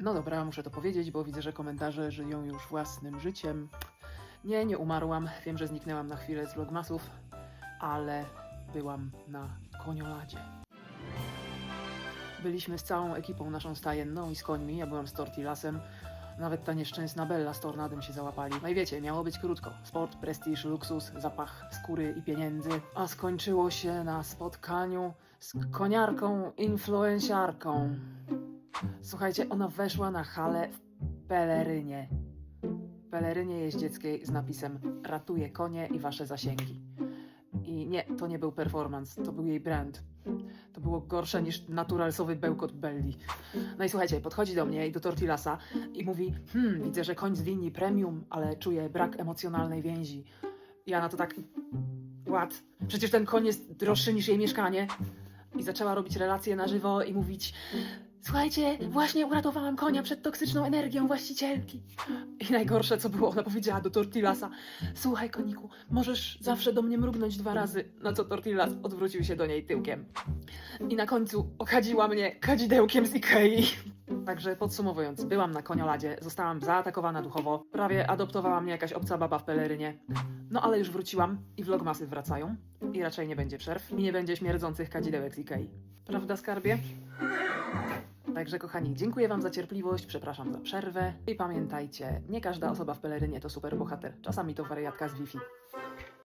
No dobra, muszę to powiedzieć, bo widzę, że komentarze żyją już własnym życiem. Nie, nie umarłam. Wiem, że zniknęłam na chwilę z vlogmasów, ale byłam na konioladzie. Byliśmy z całą ekipą naszą stajenną i z końmi. Ja byłam z Tortillasem. Nawet ta nieszczęsna Bella z tornadem się załapali. No i wiecie, miało być krótko. Sport, prestiż, luksus, zapach skóry i pieniędzy. A skończyło się na spotkaniu z koniarką influenciarką. Słuchajcie, ona weszła na halę w pelerynie. Pelerynie jeździeckiej z napisem Ratuje konie i wasze zasięgi. I nie, to nie był performance, to był jej brand. To było gorsze niż naturalsowy bełkot Belli. No i słuchajcie, podchodzi do mnie i do Tortillasa i mówi: Hmm, widzę, że koń z linii premium, ale czuję brak emocjonalnej więzi. Ja na to tak. Ład. Przecież ten koń jest droższy niż jej mieszkanie. I zaczęła robić relacje na żywo i mówić: Słuchajcie, właśnie uratowałam konia przed toksyczną energią właścicielki. I najgorsze, co było, ona powiedziała do Tortillasa: Słuchaj, koniku, możesz zawsze do mnie mrugnąć dwa razy. Na co Tortillas odwrócił się do niej tyłkiem. I na końcu okadziła mnie kadzidełkiem z Ikei. Także podsumowując, byłam na konioladzie, zostałam zaatakowana duchowo, prawie adoptowała mnie jakaś obca baba w pelerynie. No ale już wróciłam i vlogmasy wracają i raczej nie będzie przerw i nie będzie śmierdzących kadzidełek z Ikei. Prawda, skarbie? Także kochani, dziękuję Wam za cierpliwość, przepraszam za przerwę i pamiętajcie, nie każda osoba w pelerynie to super bohater. Czasami to wariatka z Wi-Fi.